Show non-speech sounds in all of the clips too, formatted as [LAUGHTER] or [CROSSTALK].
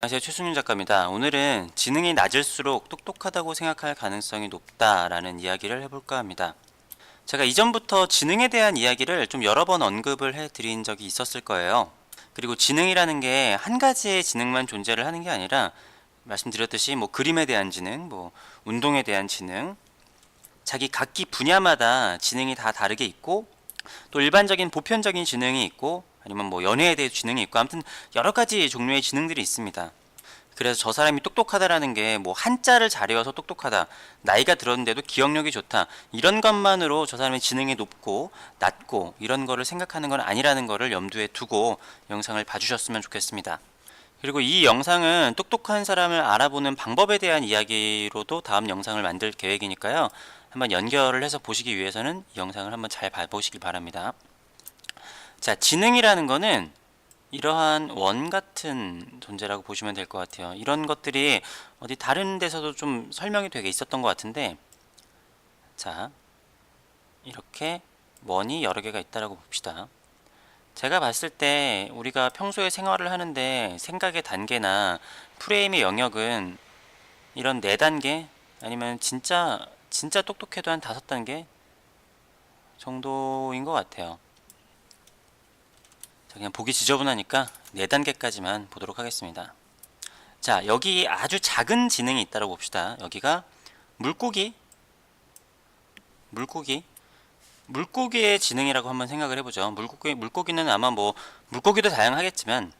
안녕하세요 최순윤 작가입니다. 오늘은 지능이 낮을수록 똑똑하다고 생각할 가능성이 높다라는 이야기를 해볼까 합니다. 제가 이전부터 지능에 대한 이야기를 좀 여러 번 언급을 해드린 적이 있었을 거예요. 그리고 지능이라는 게 한 가지의 지능만 존재를 하는 게 아니라 말씀드렸듯이 뭐 그림에 대한 지능, 뭐 운동에 대한 지능, 자기 각기 분야마다 지능이 다 다르게 있고 또 일반적인 보편적인 지능이 있고 아니면 뭐 연애에 대해 지능이 있고 아무튼 여러 가지 종류의 지능들이 있습니다. 그래서 저 사람이 똑똑하다라는 게 뭐 한자를 잘 외워서 똑똑하다, 나이가 들었는데도 기억력이 좋다 이런 것만으로 저 사람의 지능이 높고 낮고 이런 거를 생각하는 건 아니라는 거를 염두에 두고 영상을 봐주셨으면 좋겠습니다. 그리고 이 영상은 똑똑한 사람을 알아보는 방법에 대한 이야기로도 다음 영상을 만들 계획이니까요. 한번 연결을 해서 보시기 위해서는 이 영상을 한번 잘 봐보시기 바랍니다. 자, 지능이라는 거는 이러한 원 같은 존재라고 보시면 될 것 같아요. 이런 것들이 어디 다른 데서도 좀 설명이 되게 있었던 것 같은데, 자, 이렇게 원이 여러 개가 있다라고 봅시다. 제가 봤을 때 우리가 평소에 생활을 하는데 생각의 단계나 프레임의 영역은 이런 네 단계 아니면 진짜 진짜 똑똑해도 한 다섯 단계 정도인 것 같아요. 자, 그냥 보기 지저분하니까 네 단계까지만 보도록 하겠습니다. 자, 여기 아주 작은 지능이 있다고 봅시다. 여기가 물고기, 물고기, 물고기의 지능이라고 한번 생각을 해보죠. 물고기, 물고기는 아마 뭐 물고기도 다양하겠지만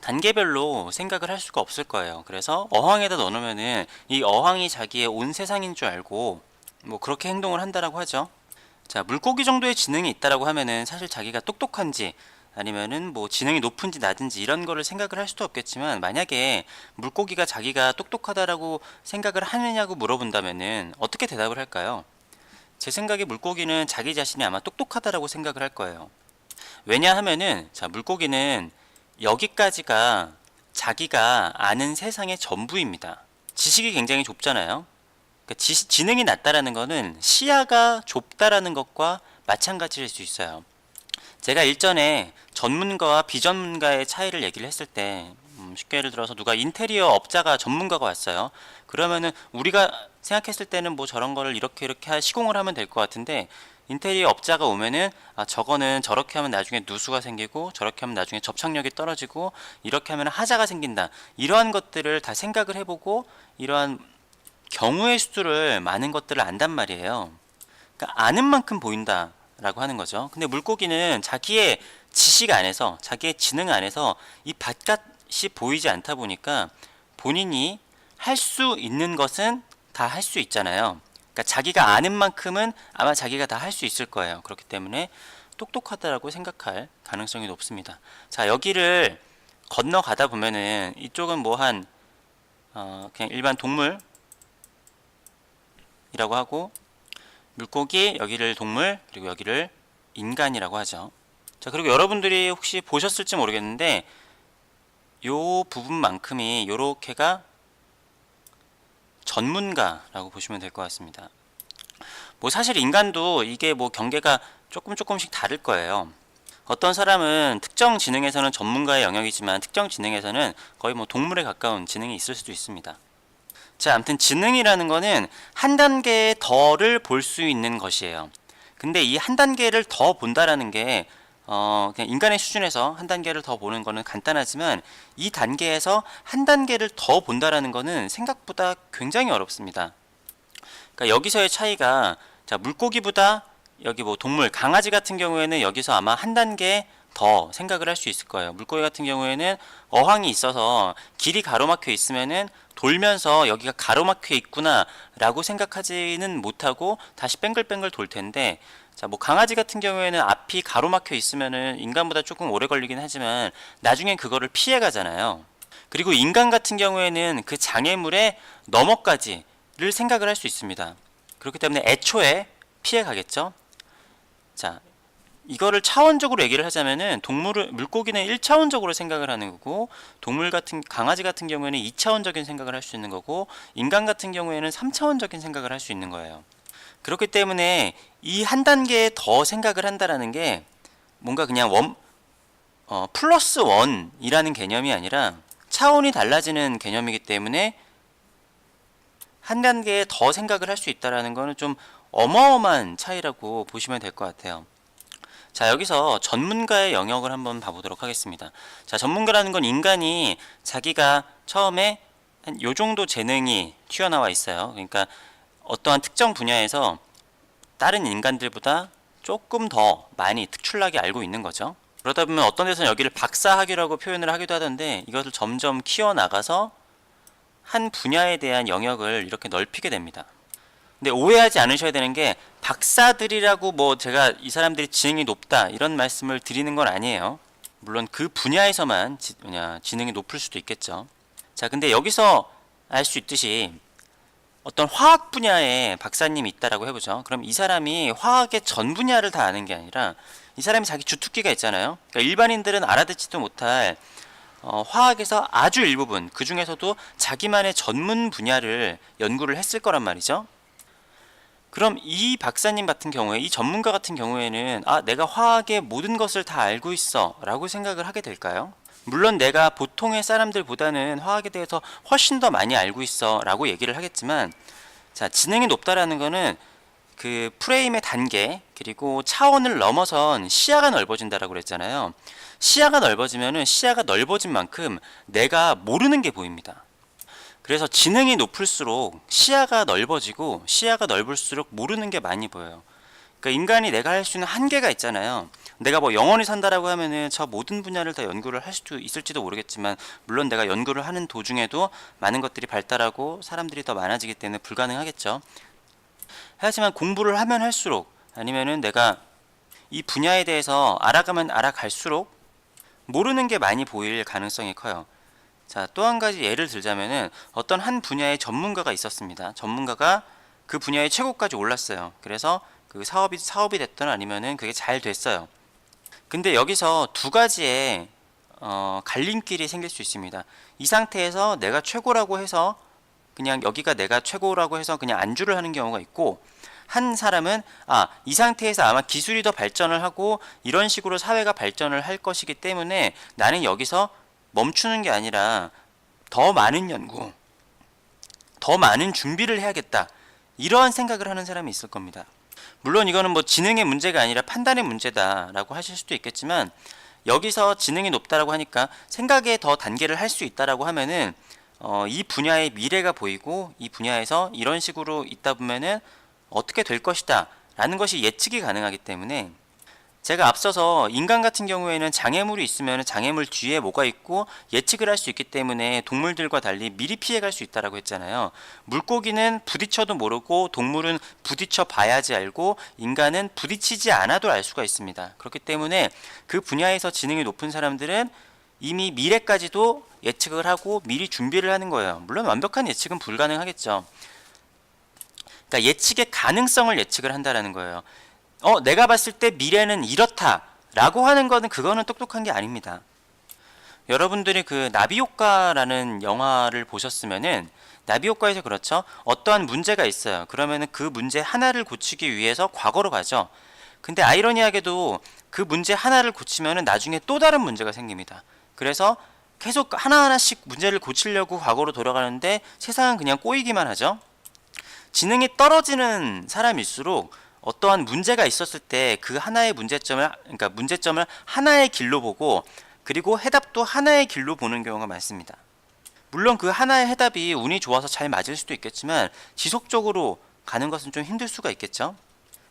단계별로 생각을 할 수가 없을 거예요. 그래서 어항에다 넣어놓으면은 이 어항이 자기의 온 세상인 줄 알고 뭐 그렇게 행동을 한다라고 하죠. 자, 물고기 정도의 지능이 있다라고 하면은 사실 자기가 똑똑한지 아니면은 뭐 지능이 높은지 낮은지 이런 거를 생각을 할 수도 없겠지만 만약에 물고기가 자기가 똑똑하다라고 생각을 하느냐고 물어본다면은 어떻게 대답을 할까요? 제 생각에 물고기는 자기 자신이 아마 똑똑하다라고 생각을 할 거예요. 왜냐하면은 자, 물고기는 여기까지가 자기가 아는 세상의 전부입니다. 지식이 굉장히 좁잖아요. 그러니까 지, 지능이 낮다라는 거는 시야가 좁다라는 것과 마찬가지일 수 있어요. 제가 일전에 전문가와 비전문가의 차이를 얘기를 했을 때 음, 쉽게 예를 들어서 누가 인테리어 업자가 전문가가 왔어요. 그러면은 우리가 생각했을 때는 뭐 저런 거를 이렇게 이렇게 하- 시공을 하면 될 것 같은데 인테리어 업자가 오면은 아 저거는 저렇게 하면 나중에 누수가 생기고 저렇게 하면 나중에 접착력이 떨어지고 이렇게 하면 하자가 생긴다. 이러한 것들을 다 생각을 해보고 이러한 경우의 수를 많은 것들을 안단 말이에요. 그러니까 아는 만큼 보인다 라고 하는 거죠. 근데 물고기는 자기의 지식 안에서 자기의 지능 안에서 이 바깥이 보이지 않다 보니까 본인이 할 수 있는 것은 다 할 수 있잖아요. 그러니까 자기가 아는 만큼은 아마 자기가 다 할 수 있을 거예요. 그렇기 때문에 똑똑하다라고 생각할 가능성이 높습니다. 자 여기를 건너가다 보면은 이쪽은 뭐한 어, 그냥 일반 동물 이라고 하고 물고기 여기를 동물 그리고 여기를 인간이라고 하죠. 자 그리고 여러분들이 혹시 보셨을지 모르겠는데 요 부분만큼이 요렇게가 전문가라고 보시면 될 것 같습니다. 뭐 사실 인간도 이게 뭐 경계가 조금 조금씩 다를 거예요. 어떤 사람은 특정 지능에서는 전문가의 영역이지만 특정 지능에서는 거의 뭐 동물에 가까운 지능이 있을 수도 있습니다. 자, 아무튼 지능이라는 거는 한 단계 더를 볼 수 있는 것이에요. 근데 이 한 단계를 더 본다라는 게 어, 그냥 인간의 수준에서 한 단계를 더 보는 거는 간단하지만 이 단계에서 한 단계를 더 본다라는 거는 생각보다 굉장히 어렵습니다. 그러니까 여기서의 차이가 자, 물고기보다 여기 뭐 동물 강아지 같은 경우에는 여기서 아마 한 단계 더 생각을 할 수 있을 거예요. 물고기 같은 경우에는 어항이 있어서 길이 가로막혀 있으면은 돌면서 여기가 가로막혀 있구나라고 생각하지는 못하고 다시 뱅글뱅글 돌 텐데 자, 뭐 강아지 같은 경우에는 앞이 가로막혀 있으면은 인간보다 조금 오래 걸리긴 하지만 나중엔 그거를 피해 가잖아요. 그리고 인간 같은 경우에는 그 장애물의 너머까지를 생각을 할 수 있습니다. 그렇기 때문에 애초에 피해 가겠죠. 자, 이거를 차원적으로 얘기를 하자면은 동물을 물고기는 1차원적으로 생각을 하는 거고 동물 같은 강아지 같은 경우에는 2차원적인 생각을 할 수 있는 거고 인간 같은 경우에는 3차원적인 생각을 할 수 있는 거예요. 그렇기 때문에 이 한 단계 더 생각을 한다라는 게 뭔가 그냥 원 어, 플러스 원이라는 개념이 아니라 차원이 달라지는 개념이기 때문에 한 단계 더 생각을 할 수 있다라는 거는 좀 어마어마한 차이라고 보시면 될 것 같아요. 자, 여기서 전문가의 영역을 한번 봐보도록 하겠습니다. 자, 전문가라는 건 인간이 자기가 처음에 한 요 정도 재능이 튀어나와 있어요. 그러니까 어떠한 특정 분야에서 다른 인간들보다 조금 더 많이 특출나게 알고 있는 거죠. 그러다 보면 어떤 데서는 여기를 박사학위라고 표현을 하기도 하던데 이것을 점점 키워나가서 한 분야에 대한 영역을 이렇게 넓히게 됩니다. 근데 오해하지 않으셔야 되는 게 박사들이라고 뭐 제가 이 사람들이 지능이 높다 이런 말씀을 드리는 건 아니에요. 물론 그 분야에서만 지, 뭐냐, 지능이 높을 수도 있겠죠. 자, 근데 여기서 알 수 있듯이 어떤 화학 분야에 박사님이 있다라고 해보죠. 그럼 이 사람이 화학의 전 분야를 다 아는 게 아니라 이 사람이 자기 주특기가 있잖아요. 그러니까 일반인들은 알아듣지도 못할 어, 화학에서 아주 일부분 그 중에서도 자기만의 전문 분야를 연구를 했을 거란 말이죠. 그럼 이 박사님 같은 경우에 이 전문가 같은 경우에는 아 내가 화학의 모든 것을 다 알고 있어 라고 생각을 하게 될까요? 물론 내가 보통의 사람들보다는 화학에 대해서 훨씬 더 많이 알고 있어 라고 얘기를 하겠지만 자 지능이 높다라는 거는 그 프레임의 단계 그리고 차원을 넘어선 시야가 넓어진다라고 그랬잖아요. 시야가 넓어지면은 시야가 넓어진 만큼 내가 모르는 게 보입니다. 그래서 지능이 높을수록 시야가 넓어지고 시야가 넓을수록 모르는 게 많이 보여요. 그러니까 인간이 내가 할 수 있는 한계가 있잖아요. 내가 뭐 영원히 산다라고 하면은 저 모든 분야를 다 연구를 할 수도 있을지도 모르겠지만 물론 내가 연구를 하는 도중에도 많은 것들이 발달하고 사람들이 더 많아지기 때문에 불가능하겠죠. 하지만 공부를 하면 할수록 아니면은 내가 이 분야에 대해서 알아가면 알아갈수록 모르는 게 많이 보일 가능성이 커요. 자, 또 한 가지 예를 들자면은 어떤 한 분야의 전문가가 있었습니다. 전문가가 그 분야의 최고까지 올랐어요. 그래서 그 사업이 사업이 됐든 아니면은 그게 잘 됐어요. 근데 여기서 두 가지의 어, 갈림길이 생길 수 있습니다. 이 상태에서 내가 최고라고 해서 그냥 여기가 내가 최고라고 해서 그냥 안주를 하는 경우가 있고 한 사람은 아 이 상태에서 아마 기술이 더 발전을 하고 이런 식으로 사회가 발전을 할 것이기 때문에 나는 여기서 멈추는 게 아니라 더 많은 연구, 더 많은 준비를 해야겠다. 이러한 생각을 하는 사람이 있을 겁니다. 물론 이거는 뭐 지능의 문제가 아니라 판단의 문제다라고 하실 수도 있겠지만 여기서 지능이 높다라고 하니까 생각에 더 단계를 할 수 있다라고 하면은 어, 이 분야의 미래가 보이고 이 분야에서 이런 식으로 있다 보면은 어떻게 될 것이다 라는 것이 예측이 가능하기 때문에 제가 앞서서 인간 같은 경우에는 장애물이 있으면 장애물 뒤에 뭐가 있고 예측을 할 수 있기 때문에 동물들과 달리 미리 피해갈 수 있다라고 했잖아요. 물고기는 부딪혀도 모르고 동물은 부딪혀 봐야지 알고 인간은 부딪히지 않아도 알 수가 있습니다. 그렇기 때문에 그 분야에서 지능이 높은 사람들은 이미 미래까지도 예측을 하고 미리 준비를 하는 거예요. 물론 완벽한 예측은 불가능하겠죠. 그러니까 예측의 가능성을 예측을 한다라는 거예요. 어, 내가 봤을 때 미래는 이렇다 라고 하는 거는 그거는 똑똑한 게 아닙니다. 여러분들이 그 나비 효과라는 영화를 보셨으면은 나비 효과에서 그렇죠. 어떠한 문제가 있어요. 그러면은 그 문제 하나를 고치기 위해서 과거로 가죠. 근데 아이러니하게도 그 문제 하나를 고치면은 나중에 또 다른 문제가 생깁니다. 그래서 계속 하나하나씩 문제를 고치려고 과거로 돌아가는데 세상은 그냥 꼬이기만 하죠. 지능이 떨어지는 사람일수록 어떠한 문제가 있었을 때 그 하나의 문제점을 그러니까 문제점을 하나의 길로 보고 그리고 해답도 하나의 길로 보는 경우가 많습니다. 물론 그 하나의 해답이 운이 좋아서 잘 맞을 수도 있겠지만 지속적으로 가는 것은 좀 힘들 수가 있겠죠.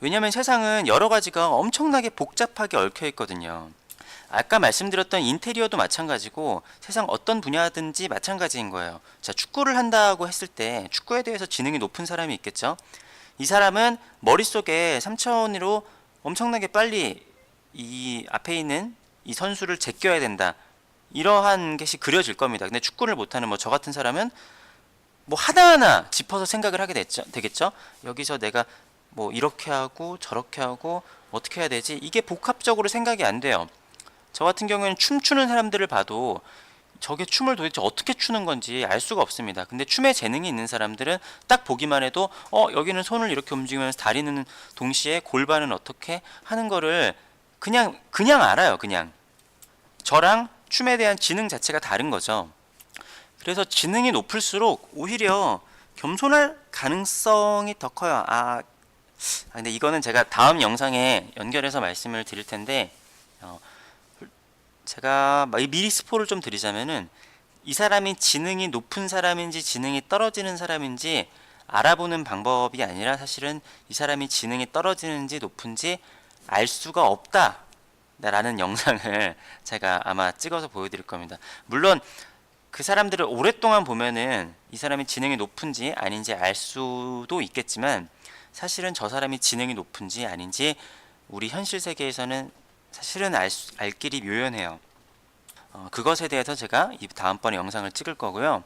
왜냐하면 세상은 여러 가지가 엄청나게 복잡하게 얽혀 있거든요. 아까 말씀드렸던 인테리어도 마찬가지고 세상 어떤 분야든지 마찬가지인 거예요. 자, 축구를 한다고 했을 때 축구에 대해서 지능이 높은 사람이 있겠죠. 이 사람은 머릿속에 3차원으로 엄청나게 빨리 이 앞에 있는 이 선수를 제껴야 된다. 이러한 것이 그려질 겁니다. 근데 축구를 못하는 뭐 저 같은 사람은 뭐 하나하나 짚어서 생각을 하게 됐죠, 되겠죠. 여기서 내가 뭐 이렇게 하고 저렇게 하고 어떻게 해야 되지? 이게 복합적으로 생각이 안 돼요. 저 같은 경우에는 춤추는 사람들을 봐도 저게 춤을 도대체 어떻게 추는 건지 알 수가 없습니다. 근데 춤에 재능이 있는 사람들은 딱 보기만 해도 어 여기는 손을 이렇게 움직이면서 다리는 동시에 골반은 어떻게 하는 거를 그냥 그냥 알아요. 그냥 저랑 춤에 대한 지능 자체가 다른 거죠. 그래서 지능이 높을수록 오히려 겸손할 가능성이 더 커요. 아, 아, 근데 이거는 제가 다음 영상에 연결해서 말씀을 드릴 텐데 어, 제가 마- 미리 스포를 좀 드리자면은 이 사람이 지능이 높은 사람인지 지능이 떨어지는 사람인지 알아보는 방법이 아니라 사실은 이 사람이 지능이 떨어지는지 높은지 알 수가 없다. 라는 영상을 [LAUGHS] 제가 아마 찍어서 보여드릴 겁니다. 물론 그 사람들을 오랫동안 보면은 이 사람이 지능이 높은지 아닌지 알 수도 있겠지만 사실은 저 사람이 지능이 높은지 아닌지 우리 현실 세계에서는 사실은 알, 수- 알 길이 묘연해요. 어, 그것에 대해서 제가 이 다음번에 영상을 찍을 거고요.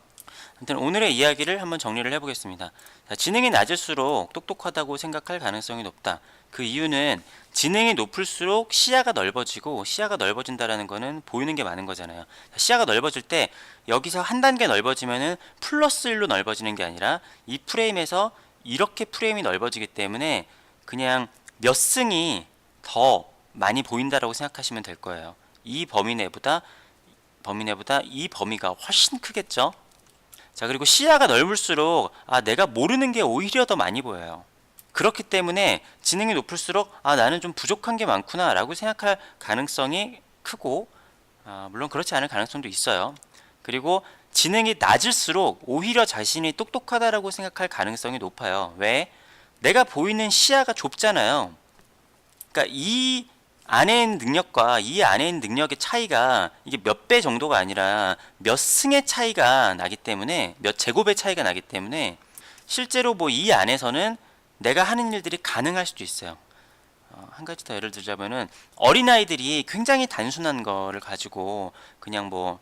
아무튼 오늘의 이야기를 한번 정리를 해보겠습니다. 자, 지능이 낮을수록 똑똑하다고 생각할 가능성이 높다. 그 이유는 지능이 높을수록 시야가 넓어지고 시야가 넓어진다라는 거는 보이는 게 많은 거잖아요. 자, 시야가 넓어질 때 여기서 한 단계 넓어지면은 플러스 1로 넓어지는 게 아니라 이 프레임에서 이렇게 프레임이 넓어지기 때문에 그냥 몇 승이 더 많이 보인다라고 생각하시면 될 거예요. 이 범위 내보다 범위 내보다 이 범위가 훨씬 크겠죠. 자 그리고 시야가 넓을수록 아 내가 모르는 게 오히려 더 많이 보여요. 그렇기 때문에 지능이 높을수록 아 나는 좀 부족한 게 많구나라고 생각할 가능성이 크고 아, 물론 그렇지 않을 가능성도 있어요. 그리고 지능이 낮을수록 오히려 자신이 똑똑하다라고 생각할 가능성이 높아요. 왜? 내가 보이는 시야가 좁잖아요. 그러니까 이 안에 있는 능력과 이 안에 있는 능력의 차이가 이게 몇 배 정도가 아니라 몇 승의 차이가 나기 때문에 몇 제곱의 차이가 나기 때문에 실제로 뭐 이 안에서는 내가 하는 일들이 가능할 수도 있어요. 어, 한 가지 더 예를 들자면은 어린아이들이 굉장히 단순한 거를 가지고 그냥 뭐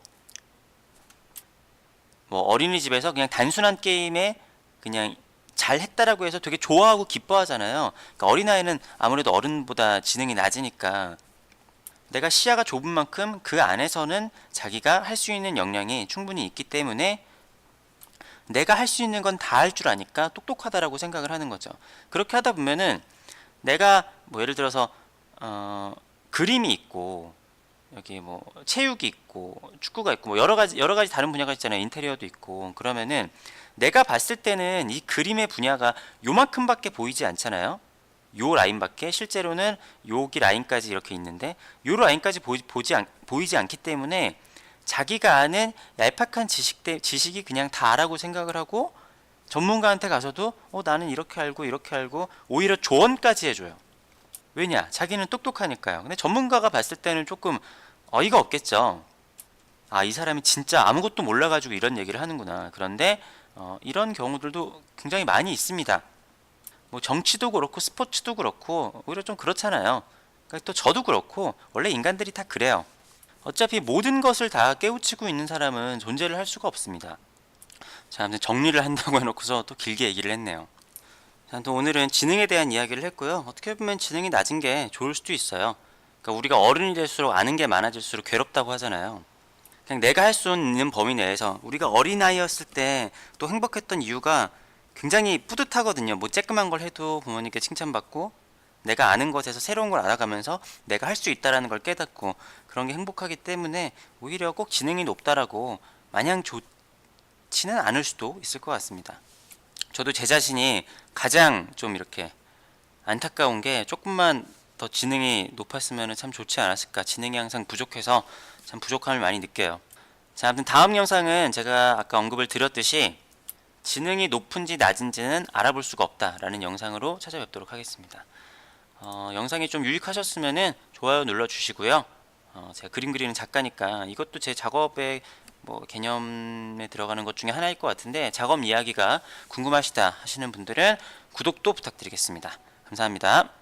뭐 어린이집에서 그냥 단순한 게임에 그냥 잘 했다라고 해서 되게 좋아하고 기뻐하잖아요. 그러니까 어린아이는 아무래도 어른보다 지능이 낮으니까 내가 시야가 좁은 만큼 그 안에서는 자기가 할 수 있는 역량이 충분히 있기 때문에 내가 할 수 있는 건 다 할 줄 아니까 똑똑하다라고 생각을 하는 거죠. 그렇게 하다 보면은 내가 뭐 예를 들어서 어, 그림이 있고 여기 뭐 체육이 있고 축구가 있고 뭐 여러 가지 여러 가지 다른 분야가 있잖아요. 인테리어도 있고 그러면은 내가 봤을 때는 이 그림의 분야가 요만큼밖에 보이지 않잖아요. 요 라인밖에 실제로는 여기 라인까지 이렇게 있는데 요 라인까지 보이, 보지 않, 보이지 않기 때문에 자기가 아는 얄팍한 지식 때, 지식이 그냥 다라고 생각을 하고 전문가한테 가서도 어 나는 이렇게 알고 이렇게 알고 오히려 조언까지 해줘요. 왜냐? 자기는 똑똑하니까요. 근데 전문가가 봤을 때는 조금 어이가 없겠죠. 아, 이 사람이 진짜 아무것도 몰라가지고 이런 얘기를 하는구나. 그런데 어, 이런 경우들도 굉장히 많이 있습니다. 뭐 정치도 그렇고 스포츠도 그렇고 오히려 좀 그렇잖아요. 그러니까 또 저도 그렇고 원래 인간들이 다 그래요. 어차피 모든 것을 다 깨우치고 있는 사람은 존재를 할 수가 없습니다. 자, 아무튼 정리를 한다고 해놓고서 또 길게 얘기를 했네요. 자, 또 오늘은 지능에 대한 이야기를 했고요. 어떻게 보면 지능이 낮은 게 좋을 수도 있어요. 그러니까 우리가 어른이 될수록 아는 게 많아질수록 괴롭다고 하잖아요. 그냥 내가 할 수 있는 범위 내에서 우리가 어린아이였을 때 또 행복했던 이유가 굉장히 뿌듯하거든요. 뭐 쬐끔한 걸 해도 부모님께 칭찬받고 내가 아는 것에서 새로운 걸 알아가면서 내가 할 수 있다라는 걸 깨닫고 그런 게 행복하기 때문에 오히려 꼭 지능이 높다라고 마냥 좋지는 않을 수도 있을 것 같습니다. 저도 제 자신이 가장 좀 이렇게 안타까운 게 조금만 더 지능이 높았으면 참 좋지 않았을까. 지능이 항상 부족해서 참 부족함을 많이 느껴요. 자, 아무튼 다음 영상은 제가 아까 언급을 드렸듯이 지능이 높은지 낮은지는 알아볼 수가 없다라는 영상으로 찾아뵙도록 하겠습니다. 어, 영상이 좀 유익하셨으면 좋아요 눌러주시고요. 어, 제가 그림 그리는 작가니까 이것도 제 작업의 뭐 개념에 들어가는 것 중에 하나일 것 같은데 작업 이야기가 궁금하시다 하시는 분들은 구독도 부탁드리겠습니다. 감사합니다.